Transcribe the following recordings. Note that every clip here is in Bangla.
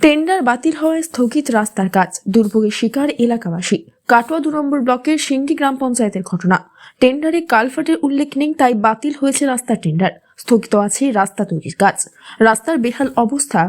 টেন্ডার বাতিল হওয়ায় স্থগিত রাস্তার কাজ দুর্ভোগের শিকার এলাকাবাসী। কাটোয়া দু নম্বর ব্লকের সিঙ্গি গ্রাম পঞ্চায়েতের ঘটনা। টেন্ডারে কালফাটের উল্লেখ নেই, তাই বাতিল হয়েছে রাস্তার টেন্ডার। স্থগিত আছে রাস্তা তৈরির কাজ। রাস্তার বেহাল অবস্থা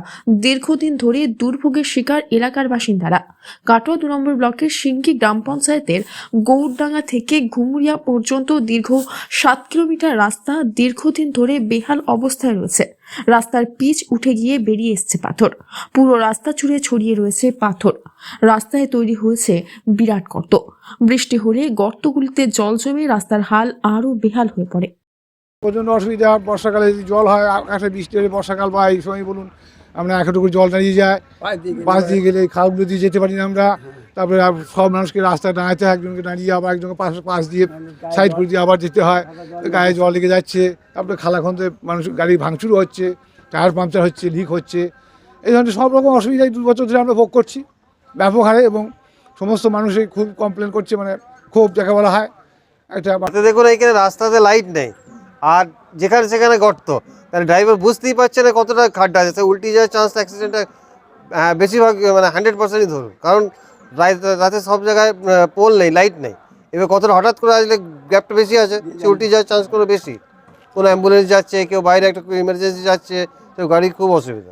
দীর্ঘদিন ধরে দুর্ভোগের শিকার এলাকার বাসিন্দারা। কাটোয়া দু নম্বর ব্লকের সিঙ্গি গ্রাম পঞ্চায়েতের গৌরডাঙ্গা থেকে ঘুমুরিয়া পর্যন্ত দীর্ঘ সাত কিলোমিটার রাস্তা দীর্ঘদিন ধরে বেহাল অবস্থায় রয়েছে। রাস্তার পিচ উঠে গিয়ে বেরিয়ে এসছে পাথর। পুরো রাস্তা জুড়ে ছড়িয়ে রয়েছে পাথর। রাস্তায় তৈরি হয়েছে বিরাট গর্ত বৃষ্টি হলে গর্তগুলিতে জল জমে রাস্তার হাল আরও বেহাল হয়ে পড়ে। প্রচণ্ড অসুবিধা বর্ষাকালে যদি জল হয় আ- একটা বৃষ্টি হলে বর্ষাকাল বা এই সময় বলুন আমরা এতটুকু জল দাঁড়িয়ে যায়। পাশ দিয়ে গেলে খালগুলো দিয়ে যেতে পারি না আমরা। তারপরে আর সব মানুষকে রাস্তা দাঁড়াতে হয় একজনকে দাঁড়িয়ে আবার একজনকে পাশ পাশ দিয়ে সাইড করে দিয়ে আবার যেতে হয়। গায়ে জল লেগে যাচ্ছে। তারপরে খালাখন্দে মানুষ গাড়ি ভাঙচুরও হচ্ছে টায়ার পাংচার হচ্ছে লিক হচ্ছে। এই ধরনের সব রকম অসুবিধাই দু বছর ধরে আমরা ভোগ করছি। ব্যাপক হারে এবং সমস্ত মানুষই খুব কমপ্লেন করছে মানে খুব যাকে বলা হয় একটা দেখুন এখানে রাস্তাতে লাইট নেই। আর যেখানে সেখানে গর্ত। তাহলে ড্রাইভার বুঝতেই পারছে না কতটা খাড্ডা আছে। উল্টে যাওয়ার চান্স অ্যাক্সিডেন্টটা বেশিরভাগ মানে হান্ড্রেড পার্সেন্টই ধরুন। কারণ রাত- সব জায়গায় পোল নেই লাইট নেই। এবার কতটা হঠাৎ করে আসলে গ্যাপটা বেশি আছে? সে উল্টে যাওয়ার চান্স কোনো বেশি। কোনো অ্যাম্বুলেন্স যাচ্ছে, কেউ বাইরে একটা ইমার্জেন্সি যাচ্ছে, তো গাড়ির খুব অসুবিধা।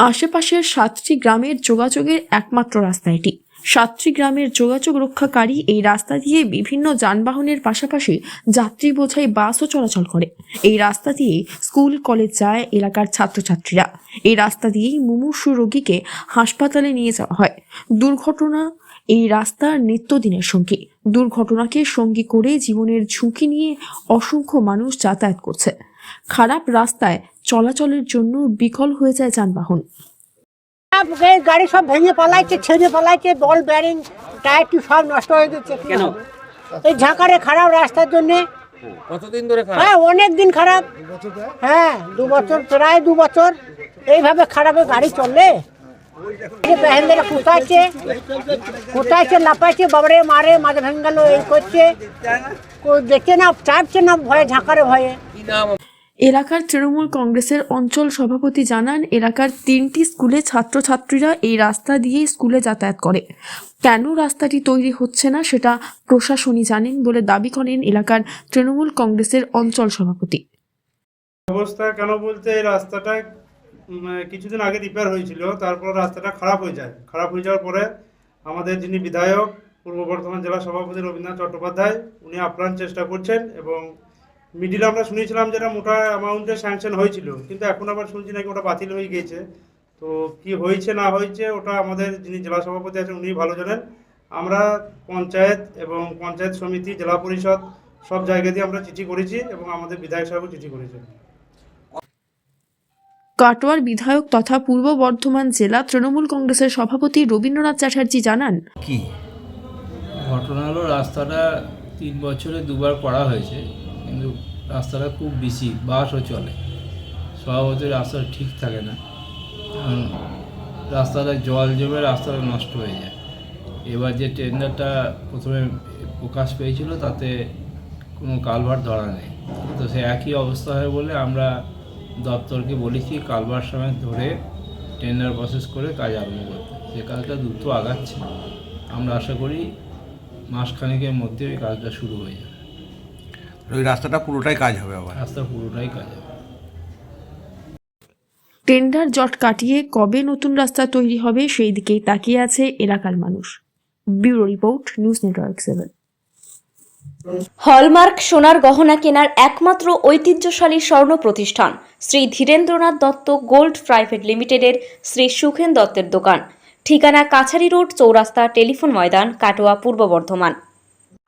আশেপাশের সাতটি গ্রামের যোগাযোগের একমাত্র রাস্তা এটি। সাতটি গ্রামের যোগাযোগ রক্ষাকারী এই রাস্তা দিয়ে বিভিন্ন যানবাহনের পাশাপাশি যাত্রী বোঝাই বাসও চলাচল করে। এই রাস্তা দিয়ে স্কুল, কলেজ যায় এলাকার ছাত্রছাত্রীরা। এই রাস্তা দিয়েই মুমূর্ষু রোগীকে হাসপাতালে নিয়ে যাওয়া হয়। দুর্ঘটনা এই রাস্তার নিত্যদিনের সঙ্গী। দুর্ঘটনাকে সঙ্গী করে জীবনের ঝুঁকি নিয়ে অসংখ্য মানুষ যাতায়াত করছে। খারাপ রাস্তায় চলাচলের জন্য বিকল হয়ে যায় যানবাহন। গাড়ি সব ভেঙে পালাইছে ছেড়ে পালাইছে বল ব্যারিং টায়ার টিউব সব নষ্ট হয়ে যাচ্ছে কেন? এই ঝাঁকারে খারাপ রাস্তার জন্য। কতদিন ধরে খারাপ? হ্যাঁ অনেক দিন খারাপ। হ্যাঁ দু বছর প্রায় দু বছর। এইভাবে খারাপে গাড়ি চললে? প্যাসেঞ্জার কোথাচ্ছে কোথাচ্ছে লাপাইছে বাবরে মারে মাঝে ভেঙে গেল এই করছে। দেখছে না চাপছে না ভয়ে ঝাঁকারে ভয়ে। কি নাম? এলাকার তৃণমূল কংগ্রেসের অঞ্চল সভাপতি জানান, এলাকার তিনটি স্কুলে ছাত্রছাত্রীরা এই রাস্তা দিয়েই স্কুলে যাতায়াত করে। কেন রাস্তাটি তৈরি হচ্ছে না সেটা প্রশাসনই জানেন বলে দাবি করেন এলাকার তৃণমূল কংগ্রেসের অঞ্চল সভাপতি। অবস্থা কেন বলতে এই রাস্তাটা কিছুদিন আগে রিপেয়ার হয়েছিল, তারপর রাস্তাটা খারাপ হয়ে যায়। খারাপ হয়ে যাওয়ার পরে আমাদের যিনি বিধায়ক, পূর্ব বর্ধমান জেলা সভাপতি রবীন্দ্রনাথ চট্টোপাধ্যায়, উনি আপ্রাণ চেষ্টা করছেন এবং মিডিলে আমরা শুনেছিলাম যেটা মোটা অ্যামাউন্টে স্যাংশন হয়েছিল কিন্তু এখন আবার শুনছি নাকি ওটা বাতিল হয়ে গিয়েছে। তো কি হয়েছে না হয়েছে ওটা আমাদের যিনি জেলা সভাপতি আছেন উনি ভালো জানেন। আমরা পঞ্চায়েত এবং পঞ্চায়েত সমিতি জেলা পরিষদ সব জায়গা দিয়ে আমরা চিঠি করেছি এবং আমাদের বিধায়ক সাহেবও চিঠি করেছেন। কাটোয়ার বিধায়ক তথা পূর্ব বর্ধমান জেলা তৃণমূল কংগ্রেসের সভাপতি রবীন্দ্রনাথ চ্যাটার্জি জানান। কি? ঘটনা হলো রাস্তাটা তিন বছরে দুবার করা হয়েছে। কিন্তু রাস্তাটা খুব বেশি বাসও চলে। স্বভাবতই রাস্তাটা ঠিক থাকে না। রাস্তাটা জল জমে রাস্তাটা নষ্ট হয়ে যায়। এবার যে টেন্ডারটা প্রথমে প্রকাশ পেয়েছিল, তাতে কোনো কালভার ধরা নেই। তো সে একই অবস্থা হয় বলে আমরা দপ্তরকে বলেছি, কালভার সময় ধরে টেন্ডার প্রসেস করে কাজ আরম্ভ করতে। সে কাজটা দ্রুত আগাচ্ছে। আমরা আশা করি মাসখানেকের মধ্যে ওই কাজটা শুরু হয়ে যাবে। ওই রাস্তাটা পুরোটাই কাজ হবে আবার। রাস্তা পুরোটাই কাজ হবে। টেন্ডার জট কাটিয়ে কবে নতুন রাস্তা তৈরি হবে সেই দিকেই তাকিয়ে আছে এলাকার মানুষ। Bureau report news network seven. Hallmark সোনার গহনা কেনার একমাত্র ঐতিহ্যশালী স্বর্ণ প্রতিষ্ঠান শ্রী ধীরেন্দ্রনাথ দত্ত গোল্ড প্রাইভেট লিমিটেডের শ্রী সুখেন দত্তের দোকান। ঠিকানা কাছারি রোড চৌরাস্তা টেলিফোন ময়দান কাটোয়া পূর্ব বর্ধমান।